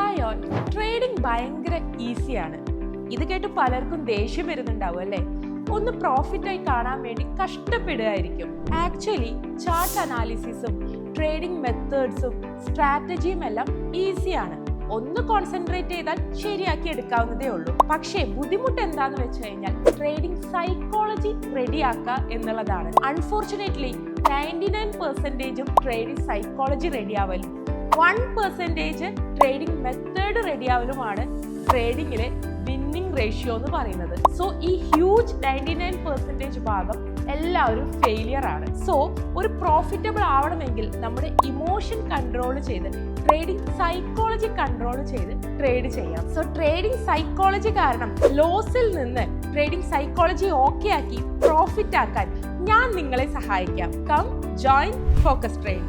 Hi all trading ഭയങ്കര ഈസിയാണ് ഇത് കേട്ട് പലർക്കും ദേഷ്യം വരുന്നുണ്ടാവും അല്ലേ? ഒന്ന് പ്രോഫിറ്റായി കാണാൻ വേണ്ടി കഷ്ടപ്പെടുകയായിരിക്കും. ആക്ച്വലി ചാർട്ട് അനാലിസിസും ട്രേഡിംഗ് മെത്തേഡ്സും സ്ട്രാറ്റജിയും എല്ലാം ഈസിയാണ് ഒന്ന് കോൺസെൻട്രേറ്റ് ചെയ്താൽ ശരിയാക്കി എടുക്കാവുന്നതേ ഉള്ളൂ. പക്ഷേ ബുദ്ധിമുട്ട് എന്താന്ന് വെച്ച് കഴിഞ്ഞാൽ ട്രേഡിംഗ് സൈക്കോളജി റെഡിയാക്കുക എന്നുള്ളതാണ്. അൺഫോർച്ചുനേറ്റ്ലി നയന്റി നയൻ പെർസെന്റേജും ട്രേഡിംഗ് സൈക്കോളജി റെഡിയാവലും വൺ പെർസെന്റേജ് ട്രേഡിംഗ് മെത്തേഡ് റെഡിയാവലുമാണ് ട്രേഡിങ്ങിലെ വിന്നിംഗ് റേഷ്യോ എന്ന് പറയുന്നത്. സോ ഈ ഹ്യൂജ് നയന്റി നയൻ പെർസെന്റേജ് ഭാഗം എല്ലാവരും ഫെയിലിയർ ആണ്. സോ ഒരു പ്രോഫിറ്റബിൾ ആവണമെങ്കിൽ നമ്മുടെ ഇമോഷൻ കൺട്രോൾ ചെയ്ത് ട്രേഡിംഗ് സൈക്കോളജി കൺട്രോൾ ചെയ്ത് ട്രേഡ് ചെയ്യാം. സോ ട്രേഡിംഗ് സൈക്കോളജി കാരണം ലോസിൽ നിന്ന് ട്രേഡിംഗ് സൈക്കോളജി ഓക്കെ ആക്കി പ്രോഫിറ്റ് ആക്കാൻ ഞാൻ നിങ്ങളെ സഹായിക്കാം. Come join focus trade